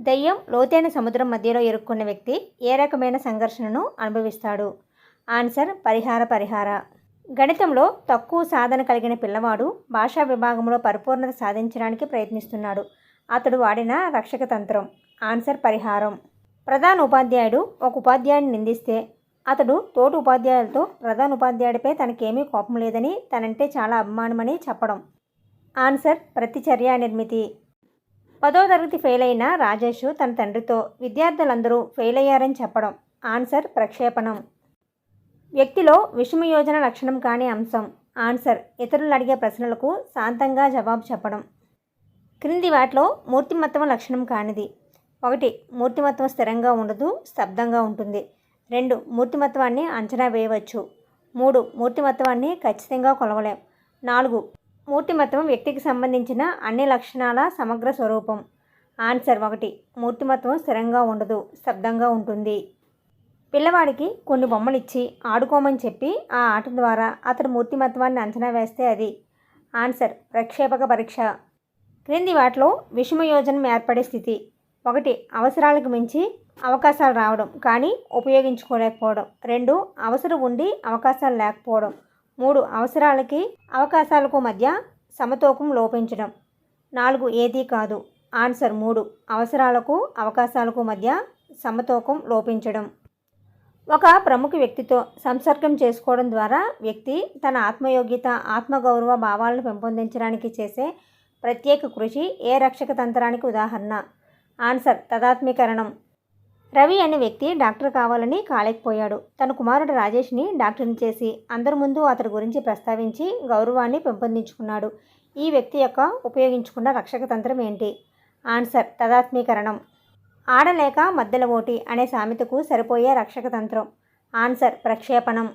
దెయ్యం లోతైన సముద్రం మధ్యలో ఇరుక్కున్న వ్యక్తి ఏ రకమైన సంఘర్షణను అనుభవిస్తాడు? ఆన్సర్ పరిహార పరిహార. గణితంలో తక్కువ సాధన కలిగిన పిల్లవాడు భాషా విభాగంలో పరిపూర్ణత సాధించడానికి ప్రయత్నిస్తున్నాడు. అతడు వాడిన రక్షక తంత్రం. ఆన్సర్ పరిహారం. ప్రధాన ఉపాధ్యాయుడు ఒక ఉపాధ్యాయుడిని నిందిస్తే అతడు తోటి ఉపాధ్యాయులతో ప్రధాన ఉపాధ్యాయుడిపై తనకేమీ కోపం లేదని తనంటే చాలా అభిమానమని చెప్పడం. ఆన్సర్ ప్రతిచర్య నిర్మితి. పదో తరగతి ఫెయిల్ అయిన రాజేష్ తన తండ్రితో విద్యార్థులందరూ ఫెయిల్ అయ్యారని చెప్పడం. ఆన్సర్ ప్రక్షేపణం. వ్యక్తిలో విషమయోజన లక్షణం కాని అంశం. ఆన్సర్ ఇతరులు అడిగే ప్రశ్నలకు శాంతంగా జవాబు చెప్పడం. క్రింది వాటిలో మూర్తిమత్వం లక్షణం కానిది. ఒకటి మూర్తిమత్వం స్థిరంగా ఉండదు స్తబ్దంగా ఉంటుంది. రెండు మూర్తిమత్వాన్ని అంచనా వేయవచ్చు. మూడు మూర్తిమత్వాన్ని ఖచ్చితంగా కొలవలేం. నాలుగు మూర్తిమత్వం వ్యక్తికి సంబంధించిన అన్ని లక్షణాల సమగ్ర స్వరూపం. ఆన్సర్ ఒకటి. మూర్తిమత్వం స్థిరంగా ఉండదు శబ్దంగా ఉంటుంది. పిల్లవాడికి కొన్ని బొమ్మలు ఇచ్చి ఆడుకోమని చెప్పి ఆ ఆట ద్వారా అతడు మూర్తిమత్వాన్ని అంచనా వేస్తే అది. ఆన్సర్. ప్రక్షేపక పరీక్ష. క్రింది వాటిలో విషమయోజనం ఏర్పడే స్థితి. ఒకటి. అవసరాలకు మించి అవకాశాలు రావడం కానీ ఉపయోగించుకోలేకపోవడం. రెండు. అవసరం ఉండి అవకాశాలు లేకపోవడం. మూడు అవసరాలకి అవకాశాలకు మధ్య సమతూకం లోపించడం. నాలుగు ఏదీ కాదు. ఆన్సర్ మూడు. అవసరాలకు అవకాశాలకు మధ్య సమతూకం లోపించడం. ఒక ప్రముఖ వ్యక్తితో సంసర్గం చేసుకోవడం ద్వారా వ్యక్తి తన ఆత్మయోగ్యత ఆత్మగౌరవ భావాలను పెంపొందించడానికి చేసే ప్రత్యేక కృషి ఏ రక్షక తంత్రానికి ఉదాహరణ? ఆన్సర్ తదాత్మీకరణం. రవి అనే వ్యక్తి డాక్టర్ కావాలని కాలేకపోయాడు తన కుమారుడు రాజేష్ని డాక్టర్ని చేసి అందరి ముందు అతడి గురించి ప్రస్తావించి గౌరవాన్ని పెంపొందించుకున్నాడు. ఈ వ్యక్తి యొక్క ఉపయోగించుకున్న రక్షక తంత్రం ఏంటి? ఆన్సర్ తదాత్మీకరణం. ఆడలేక మద్దెల ఓటి అనే సామెతకు సరిపోయే రక్షక తంత్రం. ఆన్సర్ ప్రక్షేపణం.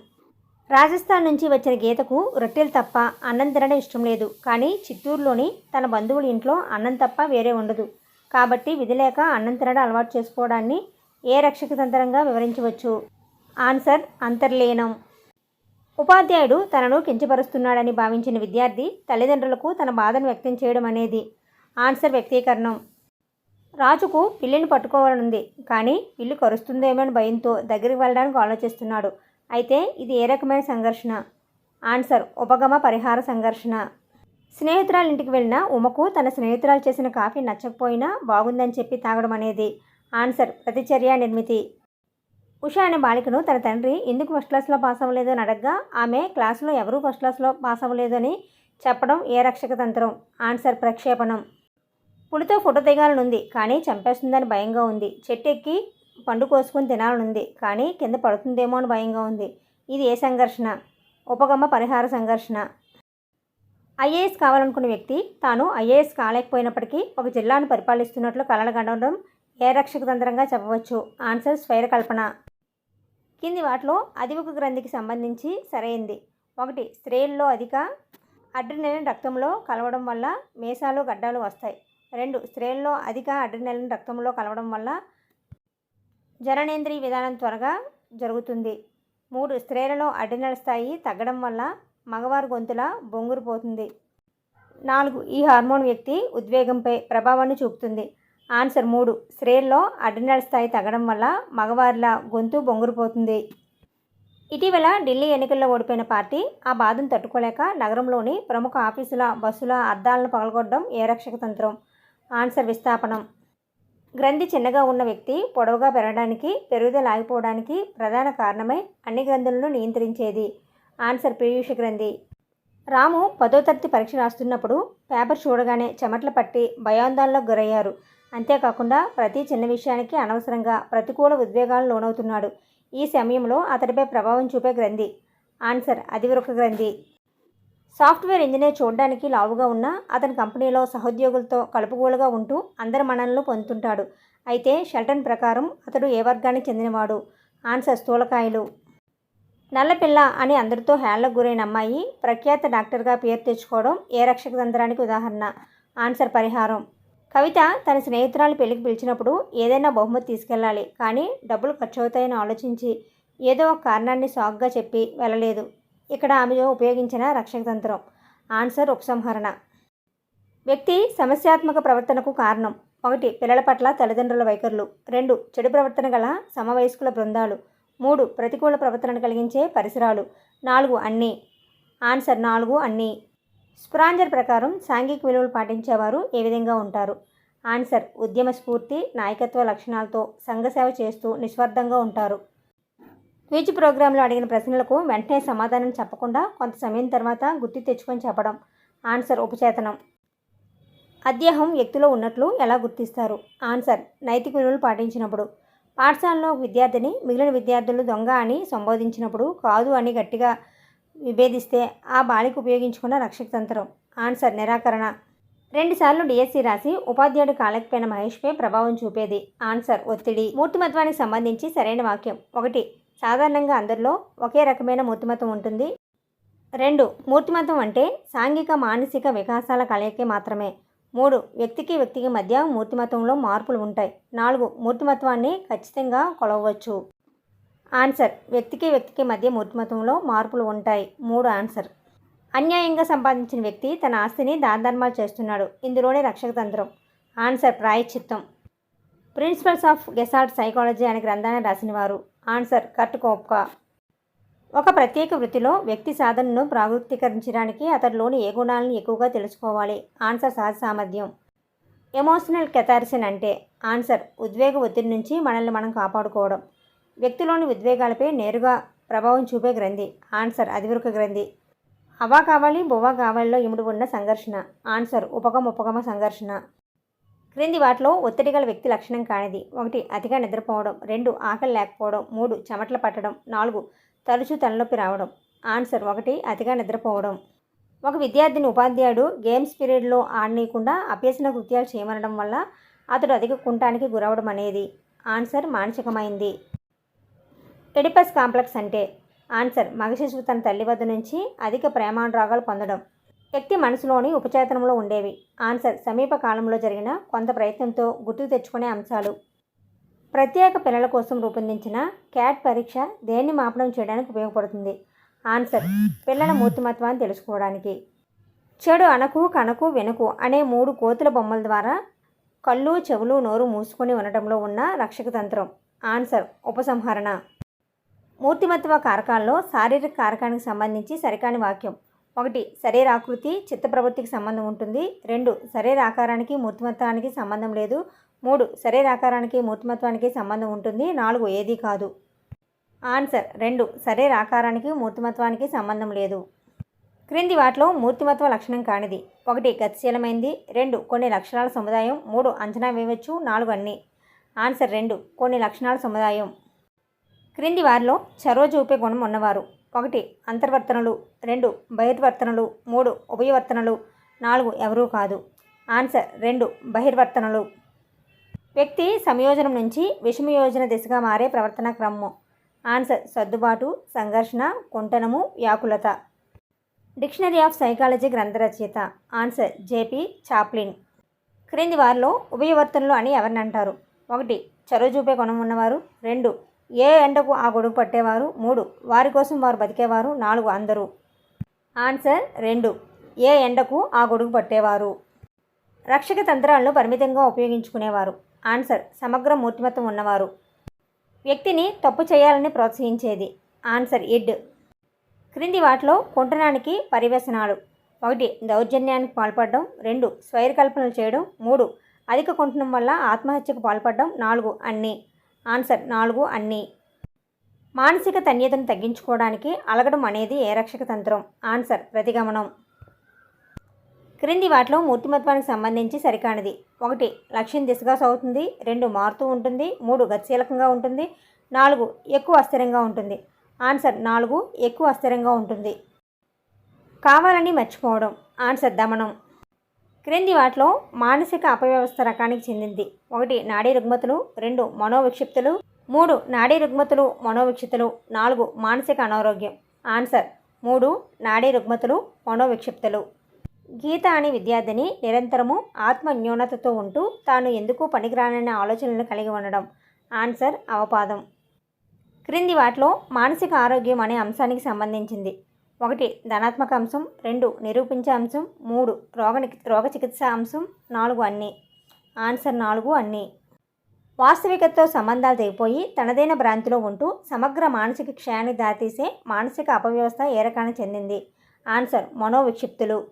రాజస్థాన్ నుంచి వచ్చిన గీతకు రొట్టెలు తప్ప అన్నం తినడం ఇష్టం లేదు. కానీ చిత్తూరులోని తన బంధువుల ఇంట్లో అన్నం తప్ప వేరే ఉండదు. కాబట్టి విధి లేక అన్నం తినడం అలవాటు చేసుకోవడాన్ని ఏ రక్షక తంత్రంగా వివరించవచ్చు? ఆన్సర్ అంతర్లీనం. ఉపాధ్యాయుడు తనను కించపరుస్తున్నాడని భావించిన విద్యార్థి తల్లిదండ్రులకు తన బాధను వ్యక్తం చేయడం అనేది. ఆన్సర్ వ్యక్తీకరణం. రాజుకు పిల్లిని పట్టుకోవాలనుంది కానీ పిల్లి కరుస్తుందేమో అని భయంతో దగ్గరికి వెళ్ళడానికి ఆలోచిస్తున్నాడు. అయితే ఇది ఏ రకమైన సంఘర్షణ? ఆన్సర్ ఉపగమ పరిహార సంఘర్షణ. స్నేహితురాల ఇంటికి వెళ్ళిన ఉమకు తన స్నేహితురాలు చేసిన కాఫీ నచ్చకపోయినా బాగుందని చెప్పి తాగడం అనేది. ఆన్సర్ ప్రతిచర్య నిర్మితి. ఉష అనే బాలికను తన తండ్రి ఎందుకు ఫస్ట్ క్లాస్లో పాస్ అవ్వలేదు అని అడగగా ఆమె క్లాసులో ఎవరూ ఫస్ట్ క్లాస్లో పాస్ అవ్వలేదు అని చెప్పడం ఏ రక్షక తంత్రం? ఆన్సర్ ప్రక్షేపణం. పులితో ఫోటో దిగాలనుంది కానీ చంపేస్తుందని భయంగా ఉంది. చెట్టు ఎక్కి పండు కోసుకొని తినాలనుంది కానీ కింద పడుతుందేమో అని భయంగా ఉంది. ఇది ఏ సంఘర్షణ? ఉపగమ పరిహార సంఘర్షణ. ఐఏఎస్ కావాలనుకున్న వ్యక్తి తాను ఐఏఎస్ కాలేకపోయినప్పటికీ ఒక జిల్లాను పరిపాలిస్తున్నట్లు కలలుగనడం ఏ రక్షక తంత్రంగా చెప్పవచ్చు? ఆన్సర్ స్వైర కల్పన కింది వాటిలో అధిముఖ గ్రంథికి సంబంధించి సరైంది. ఒకటి స్త్రీల్లో అధిక అడ్రినలిన్ రక్తంలో కలవడం వల్ల మీసాలు గడ్డాలు వస్తాయి. రెండు స్త్రీల్లో అధిక అడ్రినలిన్ రక్తంలో కలవడం వల్ల జననేంద్రియ విధానం త్వరగా జరుగుతుంది. మూడు స్త్రీలలో అడ్రినల్ స్థాయి తగ్గడం వల్ల మగవారి గొంతుల బొంగురుపోతుంది నాలుగు ఈ హార్మోన్ వ్యక్తి ఉద్వేగంపై ప్రభావాన్ని చూపుతుంది. ఆన్సర్ మూడు. స్త్రీల్లో అడ్రినల్ స్థాయి తగ్గడం వల్ల మగవారిల గొంతు బొంగురుపోతుంది. ఇటీవల ఢిల్లీ ఎన్నికల్లో ఓడిపోయిన పార్టీ ఆ బాధను తట్టుకోలేక నగరంలోని ప్రముఖ ఆఫీసుల బస్సుల అద్దాలను పగలగొట్టడం ఏ రక్షక తంత్రం? ఆన్సర్ విస్థాపనం. గ్రంథి చిన్నగా ఉన్న వ్యక్తి పొడవుగా పెరగడానికి పెరుగుదల ఆగిపోవడానికి ప్రధాన కారణమై అన్ని గ్రంథులను నియంత్రించేది. ఆన్సర్ పీయూష గ్రంథి. రాము పదో తరగతి పరీక్ష రాస్తున్నప్పుడు పేపర్ చూడగానే చెమటలు పట్టి భయాందోళనకు గురయ్యారు. అంతేకాకుండా ప్రతి చిన్న విషయానికి అనవసరంగా ప్రతికూల ఉద్వేగాలు లోనవుతున్నాడు. ఈ సమయంలో అతడిపై ప్రభావం చూపే గ్రంథి. ఆన్సర్ అధివృక గ్రంథి. సాఫ్ట్వేర్ ఇంజనీర్ చూడడానికి లావుగా ఉన్న అతని కంపెనీలో సహోద్యోగులతో కలుపుగోలుగా ఉంటూ అందరి మన్ననలు పొందుతుంటాడు. అయితే షెల్టన్ ప్రకారం అతడు ఏ వర్గానికి చెందినవాడు? ఆన్సర్ స్థూలకాయలు. నల్లపిల్ల అని అందరితో హేళ్ళకు గురైన అమ్మాయి ప్రఖ్యాత డాక్టర్గా పేరు తెచ్చుకోవడం ఏ రక్షక తంత్రానికి ఉదాహరణ? ఆన్సర్ పరిహారం. కవిత తన స్నేహితురాలు పెళ్ళికి పిలిచినప్పుడు ఏదైనా బహుమతి తీసుకెళ్ళాలి కానీ డబ్బులు ఖర్చు అవుతాయని ఆలోచించి ఏదో ఒక కారణాన్ని సాగ్గా చెప్పి వెళ్ళలేదు. ఇక్కడ ఆమె ఉపయోగించిన రక్షక తంత్రం. ఆన్సర్ ఉపసంహరణ. వ్యక్తి సమస్యాత్మక ప్రవర్తనకు కారణం. ఒకటి పిల్లల పట్ల తల్లిదండ్రుల వైఖరులు. రెండు చెడు ప్రవర్తన గల సమవయస్కుల బృందాలు. మూడు ప్రతికూల ప్రవర్తనను కలిగించే పరిసరాలు. నాలుగు అన్నీ. ఆన్సర్ నాలుగు అన్నీ. స్ప్రాంజర్ ప్రకారం సాంఘిక విలువలు పాటించేవారు ఏ విధంగా ఉంటారు? ఆన్సర్ ఉద్యమ స్ఫూర్తి నాయకత్వ లక్షణాలతో సంఘసేవ చేస్తూ నిస్వార్థంగా ఉంటారు. క్విజ్ ప్రోగ్రాంలో అడిగిన ప్రశ్నలకు వెంటనే సమాధానం చెప్పకుండా కొంత సమయం తర్వాత గుర్తు తెచ్చుకొని చెప్పడం. ఆన్సర్ ఉపచేతనం. అధ్యాహం వ్యక్తిలో ఉన్నట్లు ఎలా గుర్తిస్తారు? ఆన్సర్ నైతిక విలువలు పాటించినప్పుడు. పాఠశాలలో విద్యార్థిని మిగిలిన విద్యార్థులు దొంగ అని సంబోధించినప్పుడు కాదు అని గట్టిగా విభేదిస్తే ఆ బాలిక ఉపయోగించుకున్న రక్షక తంత్రం. ఆన్సర్ నిరాకరణ. రెండుసార్లు డిఎస్సి రాసి ఉపాధ్యాయుడు కాలేకపోయిన మహేష్పై ప్రభావం చూపేది. ఆన్సర్ ఒత్తిడి. మూర్తిమత్వానికి సంబంధించి సరైన వాక్యం. ఒకటి సాధారణంగా అందరిలో ఒకే రకమైన మూర్తిమత్వం ఉంటుంది. రెండు మూర్తిమత్వం అంటే సాంఘిక మానసిక వికాసాల కలయికే మాత్రమే. మూడు వ్యక్తికి వ్యక్తికి మధ్య మూర్తిమత్వంలో మార్పులు ఉంటాయి. నాలుగు మూర్తిమత్వాన్ని ఖచ్చితంగా కొలవవచ్చు. ఆన్సర్. వ్యక్తికి వ్యక్తికి మధ్య మూర్తిమతంలో మార్పులు ఉంటాయి. మూడు ఆన్సర్. అన్యాయంగా సంపాదించిన వ్యక్తి తన ఆస్తిని దానధర్మాలు చేస్తున్నాడు. ఇందులోనే రక్షక తంత్రం. ఆన్సర్. ప్రాయశ్చిత్తం. ప్రిన్సిపల్స్ ఆఫ్ గెసాల్ట్ సైకాలజీ అనే గ్రంథాన్ని రాసిన వారు. ఆన్సర్. కర్ట్ కోప్కా. ఒక ప్రత్యేక వృత్తిలో వ్యక్తి సాధనను ప్రాగృతీకరించడానికి అతడిలోని ఏ గుణాలను ఎక్కువగా తెలుసుకోవాలి? ఆన్సర్. సహజ సామర్థ్యం. ఎమోషనల్ కెథారిసిన్ అంటే. ఆన్సర్. ఉద్వేగ ఒత్తిడి నుంచి మనల్ని మనం కాపాడుకోవడం. వ్యక్తిలోని ఉద్వేగాలపై నేరుగా ప్రభావం చూపే గ్రంథి ఆన్సర్ అధివృక గ్రంథి. అవా కావాలి బొవ్వా కావాలిలో ఇముడు ఉన్న సంఘర్షణ ఆన్సర్ ఉపగమ ఉపగమ సంఘర్షణ. క్రింది వాటిలో ఒత్తిడి గల వ్యక్తి లక్షణం కానిది. ఒకటి అతిగా నిద్రపోవడం. రెండు ఆకలి లేకపోవడం. మూడు చెమటలు పట్టడం. నాలుగు తరచూ తలనొప్పి రావడం. ఆన్సర్ ఒకటి అతిగా నిద్రపోవడం. ఒక విద్యార్థిని ఉపాధ్యాయుడు గేమ్స్ పీరియడ్లో ఆడనీయకుండా అభ్యసన కృత్యాలు చేయమనడం వల్ల అతడు అధిక కుంటానికి గురవడం అనేది. ఆన్సర్ మానసికమైంది. ఎడిపస్ కాంప్లెక్స్ అంటే ఆన్సర్ మగ శిశువు తన తల్లి వద్ద నుంచి అధిక ప్రేమానురాగాలు పొందడం. వ్యక్తి మనసులోని ఉపచేతనంలో ఉండేవి. ఆన్సర్ సమీప కాలంలో జరిగిన కొంత ప్రయత్నంతో గుర్తుకు తెచ్చుకునే అంశాలు. ప్రత్యేక పిల్లల కోసం రూపొందించిన క్యాట్ పరీక్ష దేన్ని మాపనం చేయడానికి ఉపయోగపడుతుంది? ఆన్సర్ పిల్లల మూర్తిమత్వాన్ని తెలుసుకోవడానికి. చెడు అనకు కనకు వెనుకు అనే మూడు కోతుల బొమ్మల ద్వారా కళ్ళు చెవులు నోరు మూసుకొని ఉండటంలో ఉన్న రక్షక తంత్రం. ఆన్సర్ ఉపసంహరణ. మూర్తిమత్వ కారకాల్లో శారీరక కారకానికి సంబంధించి సరికాని వాక్యం. ఒకటి శరీరాకృతి చిత్త ప్రవృత్తికి సంబంధం ఉంటుంది. రెండు శరీరాకారానికి మూర్తిమత్వానికి సంబంధం లేదు. మూడు శరీర ఆకారానికి మూర్తిమత్వానికి సంబంధం ఉంటుంది. నాలుగు ఏదీ కాదు. ఆన్సర్ రెండు శరీరాకారానికి మూర్తిమత్వానికి సంబంధం లేదు. క్రింది వాటిలో మూర్తిమత్వ లక్షణం కానిది. ఒకటి గతిశీలమైంది. రెండు కొన్ని లక్షణాల సముదాయం. మూడు అంచనా వేయవచ్చు. నాలుగు అన్ని. ఆన్సర్ రెండు కొన్ని లక్షణాల సముదాయం. క్రింది వారిలో చొరవ చూపే గుణం ఉన్నవారు. ఒకటి అంతర్వర్తనలు. రెండు బహిర్వర్తనలు. మూడు ఉభయవర్తనలు. నాలుగు ఎవరూ కాదు. ఆన్సర్ రెండు బహిర్వర్తనలు. వ్యక్తి సంయోజనం నుంచి విషమయోజన దిశగా మారే ప్రవర్తన క్రమము. ఆన్సర్ సర్దుబాటు సంఘర్షణ కుంటనము వ్యాకులత. డిక్షనరీ ఆఫ్ సైకాలజీ గ్రంథ రచయిత. Answer JP Chaplin. క్రింది వారిలో ఉభయవర్తనలు అని ఎవరిని అంటారు? ఒకటి చొరవ చూపే గుణం ఉన్నవారు. రెండు ఏ ఎండకు ఆ గొడుగు పట్టేవారు? మూడు. వారి కోసం వారు బతికేవారు? నాలుగు. అందరూ. ఆన్సర్ రెండు. ఏ ఎండకు ఆ గొడుగు పట్టేవారు? రక్షక తంత్రాలను పరిమితంగా ఉపయోగించుకునేవారు. ఆన్సర్ సమగ్ర మూర్తిమత్వం ఉన్నవారు. వ్యక్తిని తప్పు చేయాలని ప్రోత్సహించేది. ఆన్సర్ ఇడ్. క్రింది వాటిలో కుంటనానికి పరివేశనాలు. ఒకటి దౌర్జన్యానికి పాల్పడడం. రెండు స్వైరకల్పనలు చేయడం. మూడు అధిక కుంటనం వల్ల ఆత్మహత్యకు పాల్పడడం. నాలుగు అన్నీ. ఆన్సర్ నాలుగు అన్నీ. మానసిక తన్యతను తగ్గించుకోవడానికి అలగడం అనేది ఏ రక్షక తంత్రం? ఆన్సర్ ప్రతిగమనం. క్రింది వాటిలో మూర్తిమత్వానికి సంబంధించి సరికానిది. ఒకటి లక్ష్యం దిశగా సాగుతుంది. రెండు మారుతూ ఉంటుంది. మూడు గతిశీలకంగా ఉంటుంది. నాలుగు ఎక్కువ అస్థిరంగా ఉంటుంది. ఆన్సర్ నాలుగు ఎక్కువ అస్థిరంగా ఉంటుంది. కావాలని మర్చిపోవడం. ఆన్సర్ దమనం. క్రింది వాటిలో మానసిక అపవ్యవస్థ రకానికి చెందింది. ఒకటి నాడీ రుగ్మతులు. రెండు మనోవిక్షిప్తులు. మూడు నాడీ రుగ్మతులు మనోవిక్షిప్తులు. నాలుగు మానసిక అనారోగ్యం. ఆన్సర్ మూడు నాడీ రుగ్మతులు మనోవిక్షిప్తులు. గీత అనే విద్యార్థిని నిరంతరము ఆత్మ న్యూనతతో ఉంటూ తాను ఎందుకు పనికిరాననే ఆలోచనలను కలిగి ఉండడం. ఆన్సర్ అవపాదం. క్రింది వాటిలో మానసిక ఆరోగ్యం అనే అంశానికి సంబంధించింది. ఒకటి ధనాత్మక అంశం. రెండు నిరూపించే అంశం. మూడు రోగ రోగ చికిత్స అంశం. నాలుగు అన్నీ. ఆన్సర్ నాలుగు అన్నీ. వాస్తవికతతో సంబంధాలు తెగిపోయి తనదైన భ్రాంతిలో ఉంటూ సమగ్ర మానసిక క్షయాన్ని దారితీసే మానసిక అపవ్యవస్థ ఏ రకానికి చెందింది. ఆన్సర్ మనోవిక్షిప్తులు.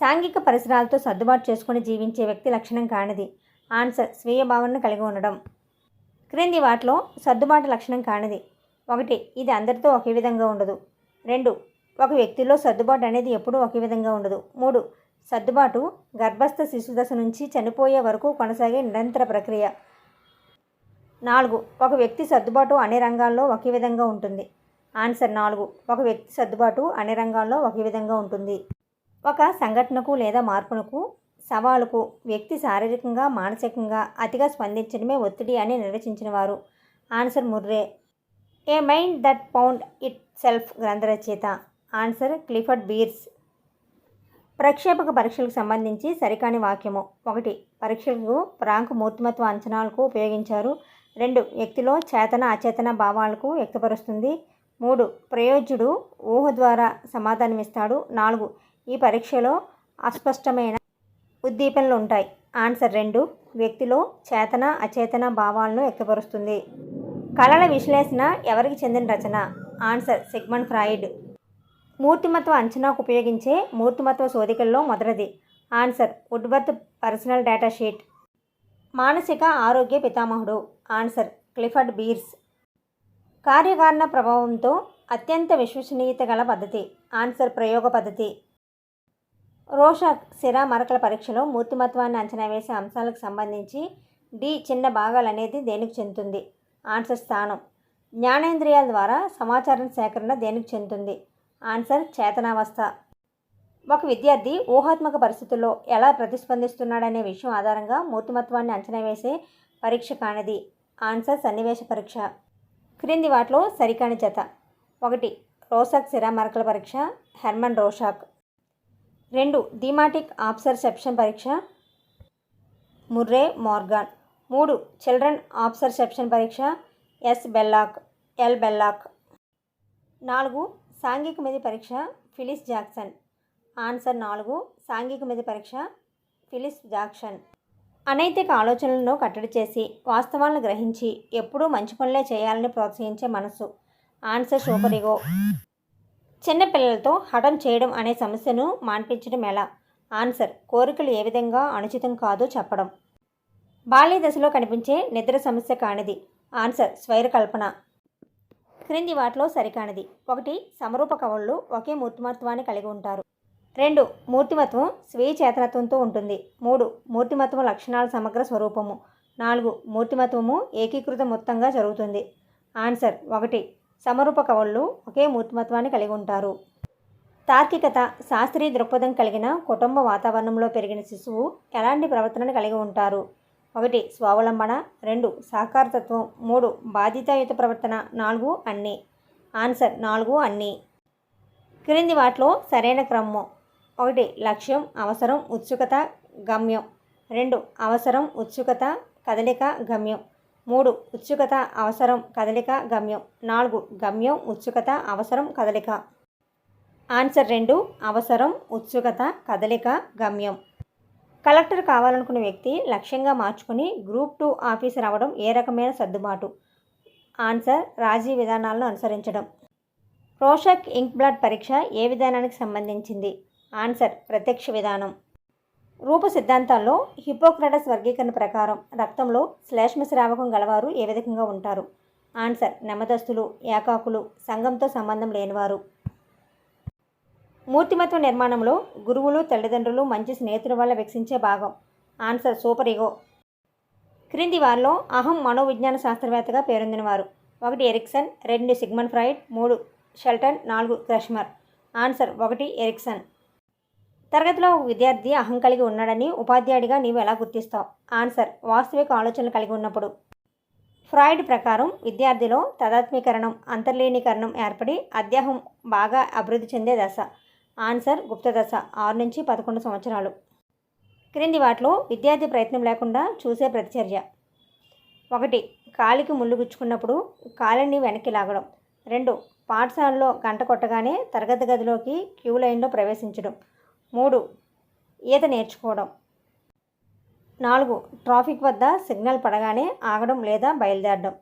సాంఘిక పరిసరాలతో సర్దుబాటు చేసుకుని జీవించే వ్యక్తి లక్షణం కానిది. ఆన్సర్ స్వీయ భావనను కలిగి ఉండడం. క్రింది వాటిలో సర్దుబాటు లక్షణం కానిది. ఒకటి ఇది అందరితో ఒకే విధంగా ఉండదు. రెండు ఒక వ్యక్తిలో సర్దుబాటు అనేది ఎప్పుడూ ఒకే విధంగా ఉండదు. మూడు సర్దుబాటు గర్భస్థ శిశుదశ నుంచి చనిపోయే వరకు కొనసాగే నిరంతర ప్రక్రియ. నాలుగు ఒక వ్యక్తి సర్దుబాటు అన్ని రంగాల్లో ఒకే విధంగా ఉంటుంది. ఆన్సర్ నాలుగు ఒక వ్యక్తి సర్దుబాటు అన్ని రంగాల్లో ఒకే విధంగా ఉంటుంది. ఒక సంఘటనకు లేదా మార్పునకు సవాలుకు వ్యక్తి శారీరకంగా మానసికంగా అతిగా స్పందించడమే ఒత్తిడి అని నిర్వచించిన వారు. Answer Murray. A mind that found itself గ్రంథరచయిత. Answer Clifford Beers. ప్రక్షేపక పరీక్షలకు సంబంధించి సరికాని వాక్యము. ఒకటి పరీక్షలకు ప్రాంక్ మూర్తిమత్వ అంచనాలకు ఉపయోగించారు. రెండు వ్యక్తిలో చేతన అచేతన భావాలకు వ్యక్తపరుస్తుంది. మూడు ప్రయోజ్యుడు ఊహ ద్వారా సమాధానమిస్తాడు. నాలుగు ఈ పరీక్షలో అస్పష్టమైన ఉద్దీపనలు ఉంటాయి. ఆన్సర్ రెండు వ్యక్తిలో చేతన అచేతన భావాలను వ్యక్తపరుస్తుంది. కళల విశ్లేషణ ఎవరికి చెందిన రచన? Answer Sigmund Freud. మూర్తిమత్వ అంచనాకు ఉపయోగించే మూర్తిమత్వ శోధికల్లో మొదటిది. Answer Woodworth personal data sheet. మానసిక ఆరోగ్య పితామహుడు. Answer Clifford Beers. కార్యకారణ ప్రభావంతో అత్యంత విశ్వసనీయత గల పద్ధతి. ఆన్సర్ ప్రయోగ పద్ధతి. రోషాక్ సిరా మరకల పరీక్షలో మూర్తిమత్వాన్ని అంచనా వేసే అంశాలకు సంబంధించి డి చిన్న భాగాలు అనేది దేనికి చెందుతుంది? ఆన్సర్ స్థానం. జ్ఞానేంద్రియాల ద్వారా సమాచారం సేకరణ దేనికి చెందుతుంది? ఆన్సర్ చేతనావస్థ. ఒక విద్యార్థి ఊహాత్మక పరిస్థితుల్లో ఎలా ప్రతిస్పందిస్తున్నాడనే విషయం ఆధారంగా మూర్తిమత్వాన్ని అంచనా వేసే పరీక్ష కానిది. ఆన్సర్ సన్నివేశ పరీక్ష. క్రింది వాటిలో సరికాని జత. ఒకటి రోసాక్ సిరా పరీక్ష హెర్మన్ రోషాక్. రెండు థీమాటిక్ ఆబ్సర్సెప్షన్ పరీక్ష ముర్రే మార్గాన్. మూడు చిల్డ్రన్ ఆబ్సర్సెప్షన్ పరీక్ష ఎస్ బెల్లాక్ ఎల్ బెల్లాక్. నాలుగు సాంఘిక మెది పరీక్ష ఫిలిస్ జాక్సన్. ఆన్సర్ నాలుగు సాంఘిక మెది పరీక్ష ఫిలిస్ జాక్సన్. అనైతిక ఆలోచనలను కట్టడి చేసి వాస్తవాలను గ్రహించి ఎప్పుడూ మంచి పనులే చేయాలని ప్రోత్సహించే మనసు. Answer super ego. చిన్నపిల్లలతో హఠం చేయడం అనే సమస్యను మాన్పించడం ఎలా? ఆన్సర్ కోరికలు ఏ విధంగా అనుచితం కాదో చెప్పడం. బాల్య దశలో కనిపించే నిద్ర సమస్య కానిది. ఆన్సర్ స్వైర కల్పన క్రింది వాటిలో సరికానిది. ఒకటి సమరూప కవళ్ళు ఒకే మూర్తిమత్వాన్ని కలిగి ఉంటారు. రెండు మూర్తిమత్వం స్వీయ చేతనత్వంతో ఉంటుంది. మూడు మూర్తిమత్వం లక్షణాల సమగ్ర స్వరూపము. నాలుగు మూర్తిమత్వము ఏకీకృత మొత్తంగా జరుగుతుంది. ఆన్సర్ ఒకటి సమరూప కవుళ్ళు ఒకే మూర్తిమత్వాన్ని కలిగి ఉంటారు. తార్కికత శాస్త్రీయ దృక్పథం కలిగిన కుటుంబ వాతావరణంలో పెరిగిన శిశువు ఎలాంటి ప్రవర్తనను కలిగి ఉంటారు? ఒకటి స్వావలంబన. రెండు సహకారతత్వం మూడు బాధ్యతాయుత ప్రవర్తన. నాలుగు అన్ని. ఆన్సర్ నాలుగు అన్ని. క్రింది వాటిలో సరైన క్రమం. ఒకటి లక్ష్యం అవసరం ఉత్సుకత గమ్యం. రెండు అవసరం ఉత్సుకత కదలిక గమ్యం. మూడు ఉత్సుకత అవసరం కదలిక గమ్యం. నాలుగు గమ్యం ఉత్సుకత అవసరం కదలిక. ఆన్సర్ రెండు అవసరం ఉత్సుకత కదలిక గమ్యం. కలెక్టర్ కావాలనుకున్న వ్యక్తి లక్ష్యంగా మార్చుకుని గ్రూప్ టూ ఆఫీసర్ అవ్వడం ఏ రకమైన సర్దుబాటు? ఆన్సర్ రాజీ విధానాలను అనుసరించడం. రోషక్ ఇంక్ బ్లడ్ పరీక్ష ఏ విధానానికి సంబంధించింది? ఆన్సర్ ప్రత్యక్ష విధానం. రూప సిద్ధాంతాల్లో హిపోక్రటస్ వర్గీకరణ ప్రకారం రక్తంలో శ్లేష్మ స్రావకం గలవారు ఏ విధంగా ఉంటారు? ఆన్సర్ నెమదస్తులు ఏకాకులు సంఘంతో సంబంధం లేనివారు. మూర్తిమత్వ నిర్మాణంలో గురువులు తల్లిదండ్రులు మంచి స్నేహితుల వల్ల వికసించే భాగం. ఆన్సర్ సూపర్ ఇగో క్రింది వారిలో అహం మనోవిజ్ఞాన శాస్త్రవేత్తగా పేరొందినవారు. ఒకటి ఎరిక్సన్ రెండు సిగ్మన్ ఫ్రాయిడ్ మూడు షెల్టన్ నాలుగు క్రష్మర్. ఆన్సర్ ఒకటి ఎరిక్సన్. తరగతిలో ఒక విద్యార్థి అహం కలిగి ఉన్నాడని ఉపాధ్యాయుడిగా నీవు ఎలా గుర్తిస్తావు? ఆన్సర్ వాస్తవిక ఆలోచనలు కలిగి ఉన్నప్పుడు. ఫ్రాయిడ్ ప్రకారం విద్యార్థిలో తదాత్మీకరణం అంతర్లీనీకరణం ఏర్పడి అధ్యాహం బాగా అభివృద్ధి చెందే దశ. ఆన్సర్ గుప్తదశ ఆరు నుంచి పదకొండు సంవత్సరాలు. క్రింది వాటిలో విద్యార్థి ప్రయత్నం లేకుండా చూసే ప్రతిచర్య. ఒకటి కాలికి ముళ్ళు గుచ్చుకున్నప్పుడు కాలిని వెనక్కి లాగడం. రెండు పాఠశాలలో గంట కొట్టగానే తరగతి గదిలోకి క్యూ లైన్లో ప్రవేశించడం. మూడు ఈత నేర్చుకోవడం. నాలుగు ట్రాఫిక్ వద్ద సిగ్నల్ పడగానే ఆగడం లేదా బయలుదేరడం.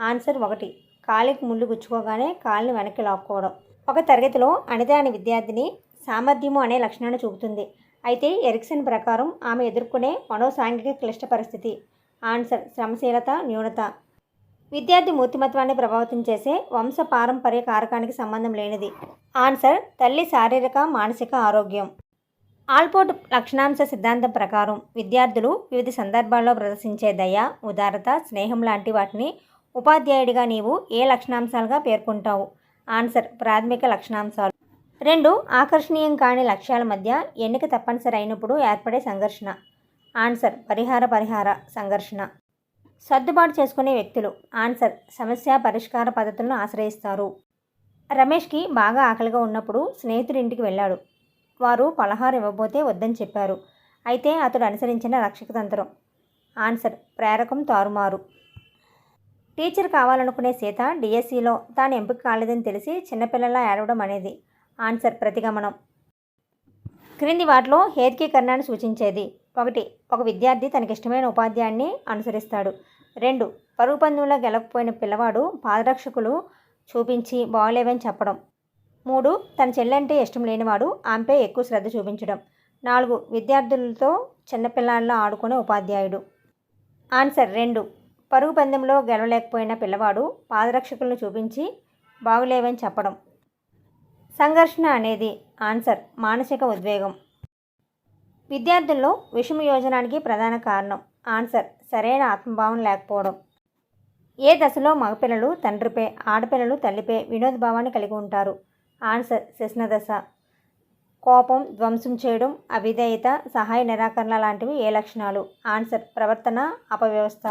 ఆన్సర్ ఒకటి కాలికి ముళ్ళు గుచ్చుకోగానే కాలిని వెనక్కి లాక్కోవడం. ఒక తరగతిలో అనిత అనే విద్యార్థిని సామర్థ్యము అనే లక్షణాన్ని చూపుతుంది. అయితే ఎరిక్సన్ ప్రకారం ఆమె ఎదుర్కొనే మనోసాంఘిక క్లిష్ట పరిస్థితి. ఆన్సర్ శ్రమశీలత న్యూనత. విద్యార్థి మూర్తిమత్వాన్ని ప్రభావితం చేసే వంశ పారంపర్య కారకానికి సంబంధం లేనిది. ఆన్సర్ తల్లి శారీరక మానసిక ఆరోగ్యం. ఆల్పోర్ట్ లక్షణాంశ సిద్ధాంతం ప్రకారం విద్యార్థులు వివిధ సందర్భాల్లో ప్రదర్శించే దయ ఉదారత స్నేహం లాంటి వాటిని ఉపాధ్యాయుడిగా నీవు ఏ లక్షణాంశాలుగా పేర్కొంటావు? ఆన్సర్ ప్రాథమిక లక్షణాంశాలు. రెండు ఆకర్షణీయం కాని లక్ష్యాల మధ్య ఎన్నిక తప్పనిసరి అయినప్పుడు ఏర్పడే సంఘర్షణ. ఆన్సర్ పరిహార పరిహార సంఘర్షణ. సర్దుబాటు చేసుకునే వ్యక్తులు. ఆన్సర్ సమస్య పరిష్కార పద్ధతులను ఆశ్రయిస్తారు. రమేష్కి బాగా ఆకలిగా ఉన్నప్పుడు స్నేహితుడి ఇంటికి వెళ్ళాడు. వారు పలహారం ఇవ్వబోతే వద్దని చెప్పారు. అయితే అతడు అనుసరించిన రక్షక తంత్రం. ఆన్సర్ ప్రేరకం తారుమారు. టీచర్ కావాలనుకునే సీత డిఎస్సిలో తాను ఎంపిక కాలేదని తెలిసి చిన్నపిల్లలా ఏడవడం అనేది ఆన్సర్ ప్రతిగమనం. క్రింది వాటిలో హేతుకీకరణను సూచించేది. ఒకటి ఒక విద్యార్థి తనకిష్టమైన ఉపాధ్యాయున్ని అనుసరిస్తాడు. రెండు పరుగు పందెంలో గెలకపోయిన పిల్లవాడు పాదరక్షకులు చూపించి బాగలేవని చెప్పడం. మూడు తన చెల్లంటే ఇష్టం లేనివాడు ఆమెపై ఎక్కువ శ్రద్ధ చూపించడం. నాలుగు విద్యార్థులతో చిన్నపిల్లాళ్ళ ఆడుకునే ఉపాధ్యాయుడు. ఆన్సర్ రెండు పరుగు పందెంలో గెలవలేకపోయిన పిల్లవాడు పాదరక్షకులను చూపించి బాగులేవని చెప్పడం. సంఘర్షణ అనేది ఆన్సర్ మానసిక ఉద్వేగం. విద్యార్థుల్లో విషమ యోజనానికి ప్రధాన కారణం ఆన్సర్ సరైన ఆత్మభావం లేకపోవడం. ఏ దశలో మగపిల్లలు తండ్రిపై ఆడపిల్లలు తల్లిపై వినోదభావాన్ని కలిగి ఉంటారు? ఆన్సర్ శిశున దశ. కోపం ధ్వంసం చేయడం అవిధేయత సహాయ నిరాకరణ లాంటివి ఏ లక్షణాలు? ఆన్సర్ ప్రవర్తన అపవ్యవస్థ.